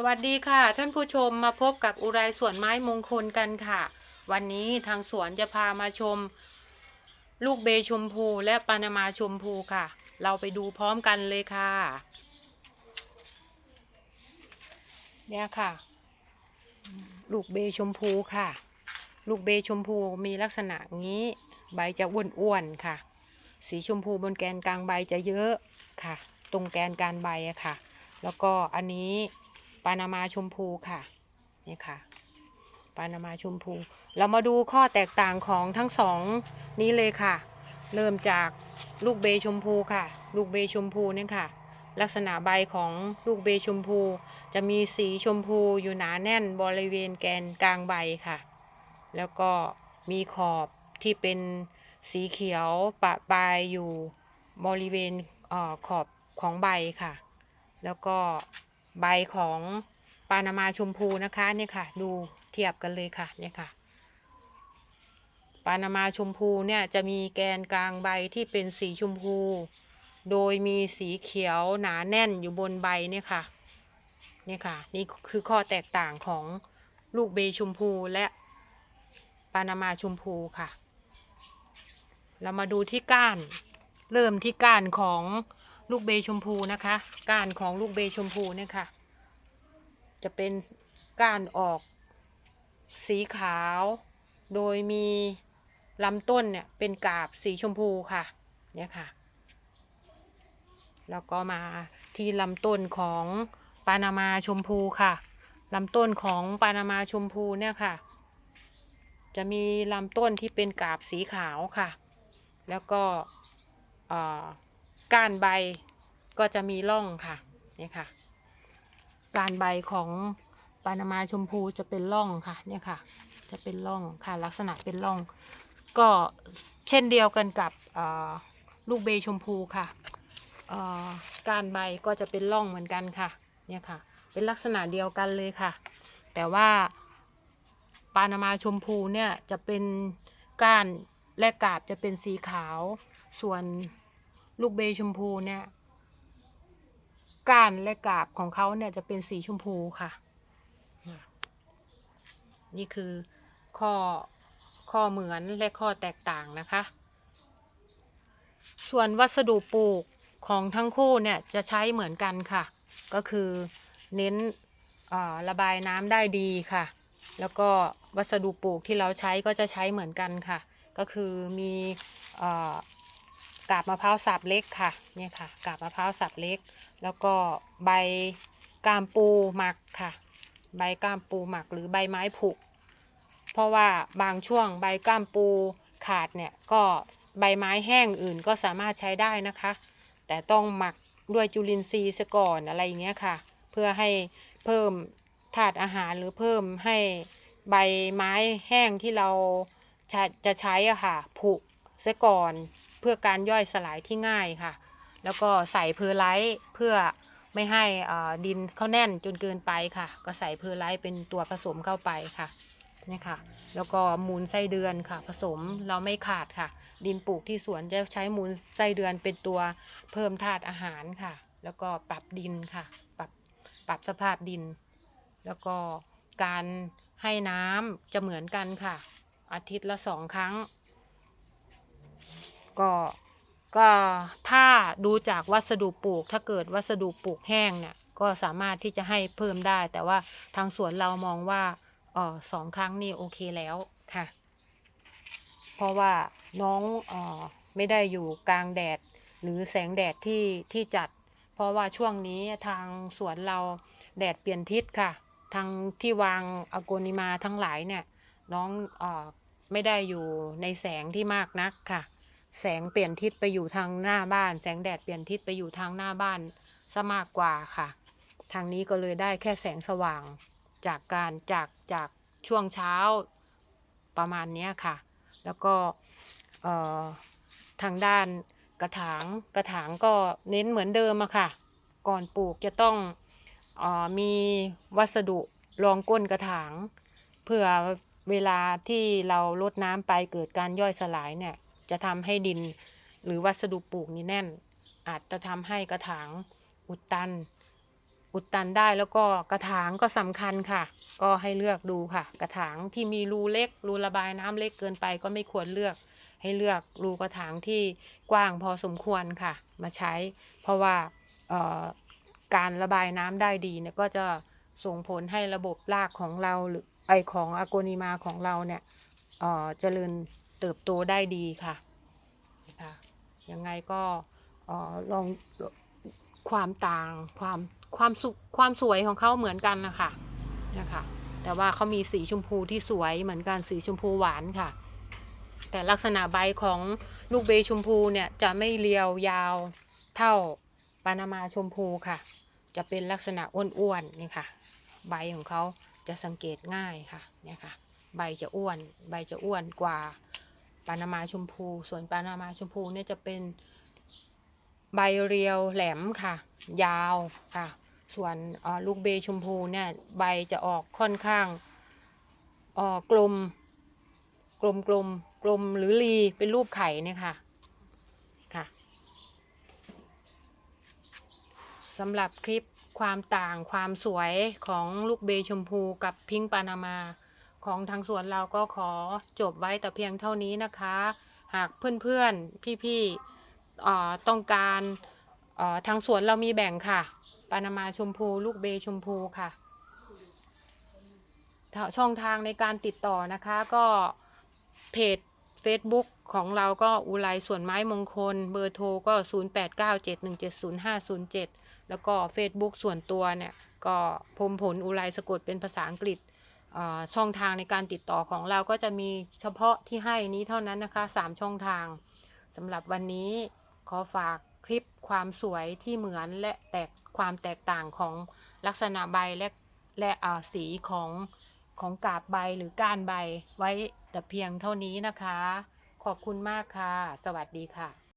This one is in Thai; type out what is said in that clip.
สวัสดีค่ะ ท่านผู้ชมมาพบกับอุไรสวนไม้มงคลกันค่ะ วันนี้ทางสวนจะพามาชม ลูกเบชมพูและปานามาชมพูค่ะ เราไปดูพร้อมกันเลยค่ะ เนี่ยค่ะ ลูกเบชมพูค่ะ ลูกเบชมพูมีลักษณะงี้ ใบจะอ้วนๆค่ะ สีชมพูบนแกนกลางใบจะเยอะค่ะ ตรงแกนกลางใบอะค่ะ แล้วก็อันนี้ ปานามาชมพูค่ะนี่ค่ะ ปานามาชมพู เรามาดูข้อแตกต่างของทั้งสองนี้เลยค่ะ เริ่มจากลูกเบชมพูค่ะ ลูกเบชมพูเนี่ยค่ะ ลักษณะใบของลูกเบชมพู จะมีสีชมพูอยู่หนาแน่นบริเวณแกนกลางใบค่ะ แล้วก็มีขอบที่เป็นสีเขียวปะปลายอยู่บริเวณเออขอบของใบค่ะ แล้วก็ ใบของปานามาชมพูนะคะเนี่ยค่ะ ดูเทียบกันเลยค่ะเนี่ยค่ะ ปานามาชมพูเนี่ยจะมีแกนกลางใบที่เป็นสีชมพู โดยมีสีเขียวหนาแน่นอยู่บนใบเนี่ยค่ะเนี่ยค่ะ นี่คือข้อแตกต่างของลูกเบชมพูและปานามาชมพูค่ะ เรามาดูที่ก้าน เริ่มที่ก้านของ ลูกเบชมพูนะคะก้านของลูกเบชมพูเนี่ยค่ะ จะเป็นก้านออกสีขาว โดยมีลำต้นเนี่ยเป็นกาบสีชมพูค่ะเนี่ยค่ะ แล้วก็มาที่ลำต้นของปานามาชมพูค่ะลำต้นของปานามาชมพูเนี่ยค่ะ จะมีลำต้นที่เป็นกาบสีขาวค่ะ แล้วก็อ่อ ก้านใบก็จะมีร่องค่ะเนี่ยค่ะก้านใบของปานามาชมพูจะเป็นร่องค่ะเนี่ยค่ะ จะเป็นร่องค่ะลักษณะเป็นร่อง ก็เช่นเดียวกันกับลูกเบชมพูค่ะก้านใบก็จะเป็นร่องเหมือนกันค่ะเนี่ยค่ะ เป็นลักษณะเดียวกันเลยค่ะ แต่ว่าปานามาชมพูเนี่ยจะเป็นก้านและกาบจะเป็นสีขาวส่วน ลูกเบชมพูเนี่ยก้านและกาบของเขาเนี่ยจะเป็นสีชมพูค่ะ นี่คือข้อข้อเหมือนและข้อแตกต่างนะคะ ส่วนวัสดุปลูกของทั้งคู่เนี่ยจะใช้เหมือนกันค่ะ ก็คือเน้นระบายน้ำได้ดีค่ะ แล้วก็วัสดุปลูกที่เราใช้ก็จะใช้เหมือนกันค่ะ ก็คือมีอ กาบมะพร้าวสับเล็กค่ะเนี่ยค่ะ กาบมะพร้าวสับเล็ก แล้วก็ใบกามปูหมักค่ะ ใบก้ามปูหมักหรือใบไม้ผุเพราะว่าบางช่วงใบก้ามปูขาดเนี่ยก็ใบไม้แห้งอื่นก็สามารถใช้ได้นะคะ แต่ต้องหมักด้วยจุลินทรีย์ซะก่อนอะไรอย่างเงี้ยค่ะ เพื่อให้เพิ่มธาตุอาหารหรือเพิ่มให้ใบไม้แห้งที่เราจะจะใช้อะค่ะผุซะก่อน เพื่อการย่อยสลายที่ง่ายค่ะ แล้วก็ใส่เพอร์ไลท์เพื่อไม่ให้อ่อดินเขาแน่นจนเกินไปค่ะ ก็ใส่เพอร์ไลท์เป็นตัวผสมเข้าไปค่ะนี่ค่ะ แล้วก็มูลไส้เดือนค่ะ ผสมเราไม่ขาดค่ะ ดินปลูกที่สวนจะใช้มูลไส้เดือนเป็นตัวเพิ่มธาตุอาหารค่ะ แล้วก็ปรับดินค่ะ ปรับปรับสภาพดิน แล้วก็การให้น้ำจะเหมือนกันค่ะ อาทิตย์ละสองครั้ง ก็ก็ถ้าดูจากวัสดุปลูก ถ้าเกิดวัสดุปลูกแห้งเนี่ยก็สามารถที่จะให้เพิ่มได้ แต่ว่าทางสวนเรามองว่าเออสองครั้งนี่โอเคแล้วค่ะ เพราะว่าน้องออไม่ได้อยู่กลางแดดหรือแสงแดดที่ที่จัด เพราะว่าช่วงนี้ทางสวนเราแดดเปลี่ยนทิศค่ะ ทางที่วางอโกนิมาทั้งหลายเนี่ยน้องออไม่ได้อยู่ในแสงที่มากนักค่ะ แสงเปลี่ยนทิศไปอยู่ทางหน้าบ้าน แสงแดดเปลี่ยนทิศไปอยู่ทางหน้าบ้านซะมากกว่าค่ะ ทางนี้ก็เลยได้แค่แสงสว่างจากการจากจากช่วงเช้าประมาณนี้ค่ะ แล้วก็ทางด้านกระถางกระถางก็เน้นเหมือนเดิมอะค่ะ ก่อนปลูกจะต้องออมีวัสดุรองก้นกระถาง เพื่อเวลาที่เราลดน้ำไปเกิดการย่อยสลายเนี่ย จะทำให้ดิน หรือวัสดุปลูกนี่แน่น อาจจะทำให้กระถางอุดตัน อุดตันได้แล้วก็กระถางก็สำคัญค่ะ ก็ให้เลือกดูค่ะ กระถางที่มีรูเล็กรูระบายน้ำเล็กเกินไปก็ไม่ควรเลือก ให้เลือกรูกระถางที่กว้างพอสมควรค่ะ มาใช้ เพราะว่าการระบายน้ำได้ดีเนี่ยก็จะส่งผลให้ระบบรากของเราหรือไอของอโกนิมาของเราเนี่ยเจริญ เติบโตได้ดีค่ะค่ะยังไงก็ลองความต่างความความสุขความสวยของเขาเหมือนกันนะคะนะคะแต่ว่าเขามีสีชมพูที่สวยเหมือนกันสีชมพูหวานค่ะ แต่ลักษณะใบของลูกเบชมพูเนี่ยจะไม่เรียวยาวเท่าปานามาชมพูค่ะ จะเป็นลักษณะอ้วนๆนี่ค่ะ ใบของเขาจะสังเกตง่ายค่ะเนี่ยค่ะ ใบจะอ้วน ใบจะอ้วนกว่า ปานามาชมพู ส่วนปานามาชมพูเนี่ยจะเป็นใบเรียวแหลมค่ะ ยาวค่ะ ส่วนลูกเบชมพูเนี่ยใบจะออกค่อนข้างออกลมกลมกลมกลมหรือรีเป็นรูปไข่เนี่ยค่ะค่ะสำหรับคลิปความต่างความสวยของลูกเบชมพูกับพิงปานามา ของทางสวนเราก็ขอจบไว้แต่เพียงเท่านี้นะคะ หากเพื่อนๆ พี่ๆออต้องการออทางสวนเรามีแบ่งค่ะ ปานามาชมพู ลูกเบชมพูค่ะ ช่องทางในการติดต่อนะคะก็เพจ Facebook ของเราก็อุไรสวนไม้มงคล เบอร์โทรก็ 0897170507 แล้วก็ Facebook ส่วนตัวเนี่ย ก็พมผลอุไรสะกดเป็นภาษาอังกฤษ ช่องทางในการติดต่อของเราก็จะมีเฉพาะที่ให้นี้เท่านั้นนะคะ 3 ช่องทางสำหรับวันนี้ขอฝากคลิปความสวยที่เหมือนและแตกความแตกต่างของลักษณะใบและและอ่าสีของของกาบใบหรือก้านใบไว้แต่เพียงเท่านี้นะคะ ขอบคุณมากค่ะ สวัสดีค่ะ